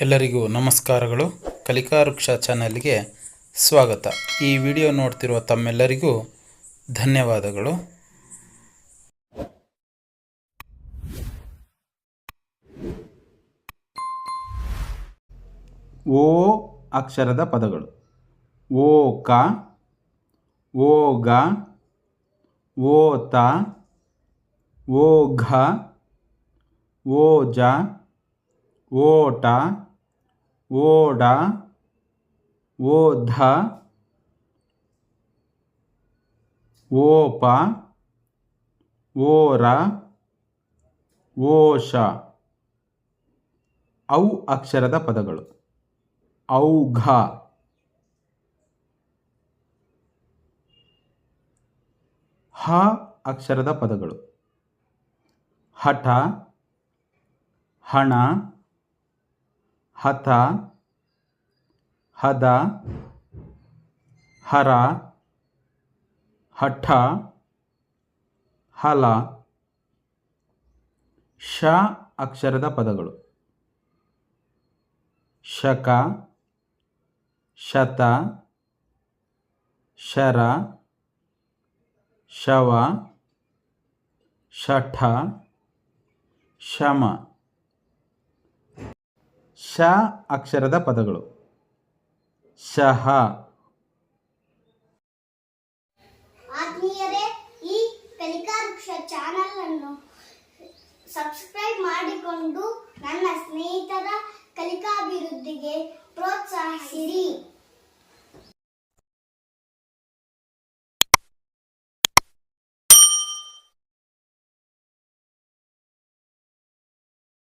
ಎಲ್ಲರಿಗೂ ನಮಸ್ಕಾರಗಳು. ಕಲಿಕಾ ವೃಕ್ಷ ಚಾನಲ್ಗೆ ಸ್ವಾಗತ. ಈ ವಿಡಿಯೋ ನೋಡ್ತಿರುವ ತಮ್ಮೆಲ್ಲರಿಗೂ ಧನ್ಯವಾದಗಳು. ಓ ಅಕ್ಷರದ ಪದಗಳು. ಓ ಕ, ಓ ಗ, ಓ ತ ಓ ಓಧ, ಓಪ, ಓರ ಓ ಟ ಓ ಡ ಓ ಧ ಓ ಪ ಓ ರ ಓ ಶ ಔ ಅಕ್ಷರದ ಪದಗಳು. ಔಘ. ಹ ಅಕ್ಷರದ ಪದಗಳು. ಹಠ, ಹಣ ಹತ ಹದ ಹರ ಹಠ ಹಲ ಶ ಅಕ್ಷರದ ಪದಗಳು. ಶಕ ಶತ ಶರ ಶವ ಶಠ ಶಮ. ಶ ಅಕ್ಷರದ ಪದಗಳು. ಶಹ. ಆತ್ಮೀಯರೇ, ಈ ಕಲಿಕಾ ವೃಕ್ಷ ಚಾನಲ್ ಅನ್ನು ಸಬ್ಸ್ಕ್ರೈಬ್ ಮಾಡಿಕೊಂಡು ನನ್ನ ಸ್ನೇಹಿತರ ಕಲಿಕಾಭಿವೃದ್ಧಿಗೆ ಪ್ರೋತ್ಸಾಹಿಸಿರಿ.